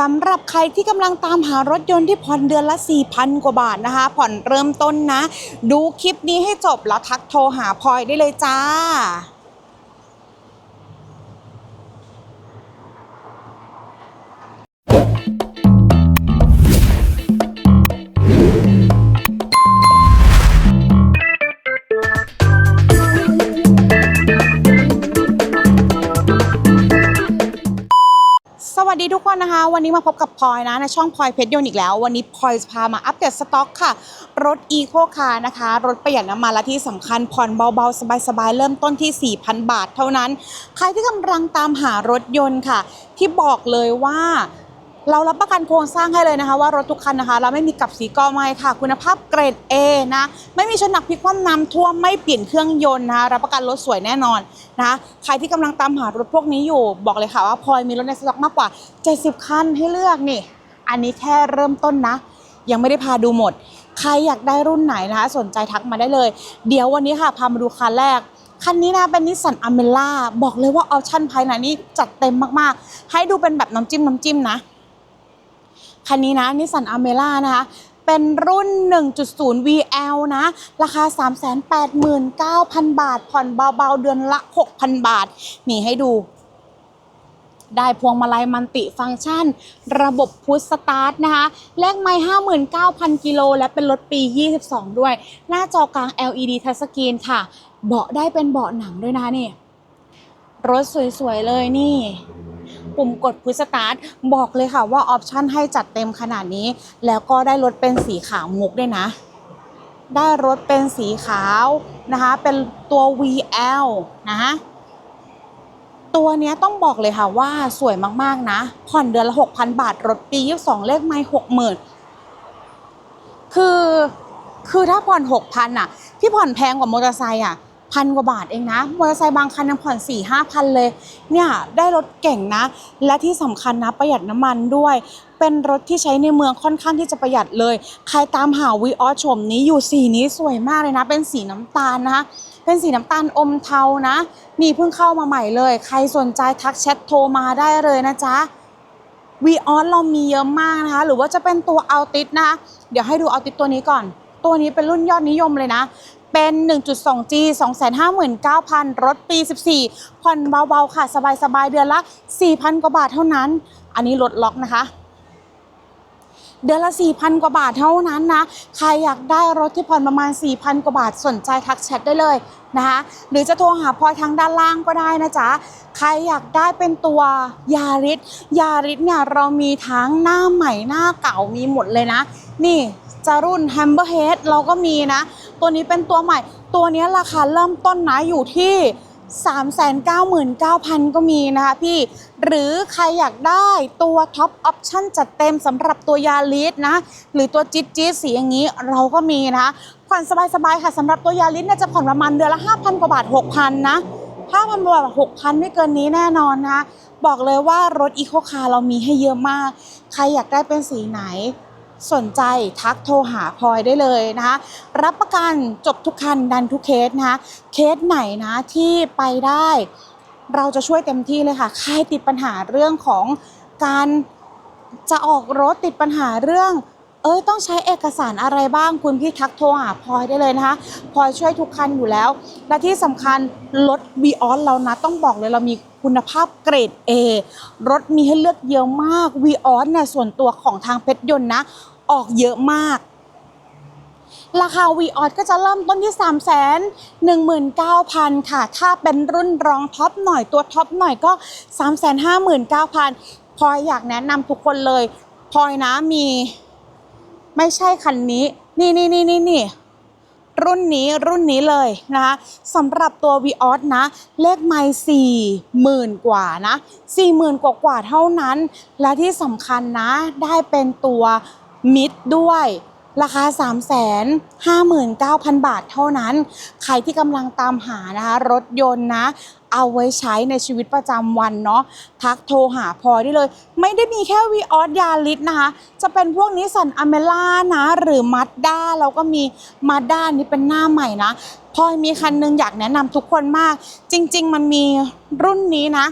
สำหรับใครที่กำลังตามหารถยนต์ที่ผ่อนเดือนละ 4,000 กว่าบาทนะคะ ผ่อนเริ่มต้นนะ ดูคลิปนี้ให้จบแล้วทักโทรหาพลอยได้เลยจ้า คนนะคะ วันนี้มาพบกับพลอยนะในช่องพลอยเพชรยนต์อีกแล้ว วันนี้พลอยจะพามาอัปเดตสต็อกค่ะ รถอีโคคาร์นะคะ รถประหยัดน้ำมันและที่สำคัญผ่อนเบาๆ สบายๆ เริ่มต้นที่ 4,000 บาทเท่านั้น ใครที่กำลังตามหารถยนต์ค่ะ ที่บอกเลยว่า เรารับประกันโครงสร้างให้เลยนะคะ ว่ารถทุกคันนะคะ เราไม่มีกับสีกอไม้ค่ะ คุณภาพเกรด A นะไม่มีชนหนักพลิกคว่ำน้ำท่วมไม่เปลี่ยนเครื่องยนต์นะคะรับประกันรถสวยแน่นอนนะคะใครที่กำลังตามหารถพวกนี้อยู่ บอกเลยค่ะว่าพลอยมีรถในสต็อกมากกว่า 70 คันให้เลือกนี่ อันนี้แค่เริ่มต้นนะ ยังไม่ได้พาดูหมด ใครอยากได้รุ่นไหนนะคะ สนใจทักมาได้เลย เดี๋ยววันนี้ค่ะพามาดูคันแรกคันนี้นะเป็นนิสสันอเมล่าบอกเลยว่าออปชั่นภายในนี่จัดเต็มมากๆ ให้ดูเป็นแบบน้ำจิ้มน้ำจิ้มนะ คันนี้นะนิสสันอเมล่านะคะเป็นรุ่น 1.0 VL นะ ราคา 389,000 บาท ผ่อนเบาๆ เดือนละ 6,000 บาท นี่ให้ดู ได้พวงมาลัยมันติฟังก์ชัน ระบบพุชสตาร์ทนะคะ เลขไม่59,000 กิโล และเป็นรถปี 22 ด้วย หน้าจอกลาง LED Touchscreen ค่ะ เบาะได้เป็นเบาะหนังด้วยนะนี่ รถสวยๆ เลยนี่ ปุ่มกดพุชสตาร์ทบอกเลยค่ะว่าออปชั่นให้จัดเต็มขนาดนี้ แล้วก็ได้รถเป็นสีขาวมุกด้วยนะ ได้รถเป็นสีขาวนะคะ เป็นตัว VL นะคะตัวนี้ต้องบอกเลยค่ะว่าสวยมากๆนะ ผ่อนเดือนละ 6,000 บาท รถปี 22 เลขไม่60,000 คือ คือถ้าผ่อน 6,000อะที่ผ่อนแพงกว่ามอเตอร์ไซค์อะ พันกว่าบาทเองนะมอเตอร์ไซค์บางคันยังผ่อน4 5พันเลย เนี่ยได้รถเก่งนะ และที่สำคัญนะประหยัดน้ำมันด้วย เป็นรถที่ใช้ในเมืองค่อนข้างที่จะประหยัดเลย ใครตามหาวีออชมนี้อยู่สีนี้สวยมากเลยนะ เป็นสีน้ำตาลนะคะเป็นสีน้ำตาลอมเทานะ นี่เพิ่งเข้ามาใหม่เลย ใครสนใจทักแชทโทรมาได้เลยนะจ๊ะวีออสเรามีเยอะมากนะคะ หรือว่าจะเป็นตัวเอัลติสนะคะ เดี๋ยวให้ดูเอัลติสตัวนี้ก่อน ตัวนี้เป็นรุ่นยอดนิยมเลยนะ เป็น 1.2G 259,000 รถปี 14 ผ่อนเบาๆค่ะ สบายๆ เดือนละ 4,000 กว่าบาทเท่านั้น อันนี้รถล็อกนะคะ เดือนละ 4,000 กว่าบาทเท่านั้นนะ ใครอยากได้รถที่ผ่อนประมาณ 4,000 กว่าบาทสนใจทักแชทได้เลยนะคะ หรือจะโทรหาพลอยทางด้านล่างก็ได้นะจ๊ะ ใครอยากได้เป็นตัวยาริสยาริสเนี่ยเรามีทั้งหน้าใหม่หน้าเก่ามีหมดเลยนะ นี่ จะรุ่น Hammerhead เราก็มีนะ ตัวนี้เป็นตัวใหม่ ตัวนี้ราคาเริ่มต้นนะอยู่ที่ 399,000 ก็มีนะคะพี่ หรือใครอยากได้ตัวท็อปออปชั่นจัดเต็มสำหรับตัวยาลิสนะ หรือตัวจิ๊ดจี๊ดสีอย่างนี้เราก็มีนะคะผ่อนสบายๆค่ะสำหรับตัวยาลิสเนี่ยจะผ่อนประมาณเดือนละ 5,000 กว่าบาท 6,000 นะ5,000กว่าบาท6,000ไม่เกินนี้แน่นอนนะ บอกเลยว่ารถอีโคคาร์เรามีให้เยอะมาก ใครอยากได้เป็นสีไหน สนใจทักโทรหาพลอยได้เลยนะคะรับประกันจบทุกคันดันทุกเคสนะคะเคสไหนนะที่ไปได้ เราจะช่วยเต็มที่เลยค่ะใครติดปัญหาเรื่องของการจะออกรถติดปัญหาเรื่อง เอ้ยต้องใช้เอกสารอะไรบ้างคุณพี่ทักโทรหาพลอยได้เลยนะคะพลอยช่วยทุกคันอยู่แล้ว และที่สำคัญรถ v ีออสเรานะต้องบอกเลยเรามีคุณภาพเกรด A รถมีให้เลือกเยอะมาก v ีออสเนี่ยส่วนตัวของทางเพชรยนต์นะ ออกเยอะมากราคา v ีออสก็จะเริ่มต้นที่ 3 1 9 0 0 0 ค่ะ ถ้าเป็นรุ่นรองท็อปหน่อยตัวท็อปหน่อยก็ 3 5 9 0 0 0พลอยอยากแนะนำทุกคนเลยพลอยนะมี ไม่ใช่คันนี้ นี่นี่นี่นี่นี่รุ่นนี้รุ่นนี้เลยนะคะสำหรับตัว v ีออสนะ เลขไม่สี่หมื่นกว่านะสี่หมื่นกว่ากว่าเท่านั้น และที่สำคัญนะ ได้เป็นตัวมิดด้วย ราคา 3 5 9 0 0 0 บาทเท่านั้น ใครที่กำลังตามหานะคะ รถยนต์นะ เอาไว้ใช้ในชีวิตประจำวันเนาะทักโทรหาพลอได้เลย ไม่ได้มีแค่วีออสยาลิสนะคะ จะเป็นพวกนิสสันอเมล่านะ หรือมัดด้าเราก็มีมาด้านี่เป็นหน้าใหม่นะพลอยมีคันหนึงอยากแนะนำทุกคนมาก จริง ๆ มันมีรุ่นนี้นะ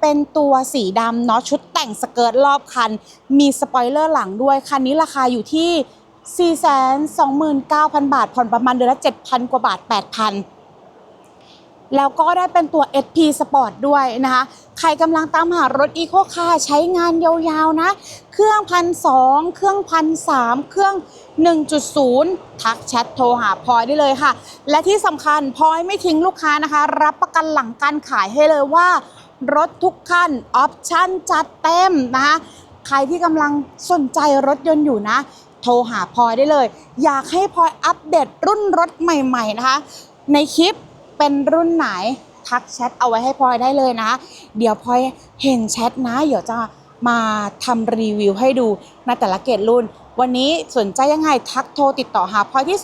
เป็นตัวสีดำเนาะชุดแต่งสเกิร์ตรอบคัน มีสปอยเลอร์หลังด้วย คันนี้ราคาอยู่ที่ 429,000 บาท ผ่อนประมาณเดือนละ 7,000 กว่าบาท 8,000แล้วก็ได้เป็นตัว SP Sport ด้วยนะคะ ใครกำลังตามหารถ Eco Car ใช้งานยาวๆนะ เครื่องพันสองเครื่องพันสามเครื่อง 1.0 ทักแชทโทรหาพลอยได้เลยค่ะ และที่สำคัญพลอยไม่ทิ้งลูกค้านะคะ รับประกันหลังการขายให้เลยว่า รถทุกคันออปชั่นจัดเต็มนะคะใครที่กำลังสนใจรถยนต์อยู่นะ โทรหาพลอยได้เลย อยากให้พลอยอัปเดตรุ่นรถใหม่ ๆนะคะ ในคลิปเป็นรุ่นไหนทักแชทเอาไว้ให้พลอยได้เลยนะ เดี๋ยวพลอยเห็นแชทนะ เดี๋ยวจะมาทำรีวิวให้ดูในแต่ละเกรดรุ่น วันนี้สนใจยังไงทักโทรติดต่อหาพลอยที่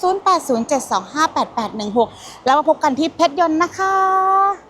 0807258816 แล้วมาพบกันที่เพชรยนต์นะคะ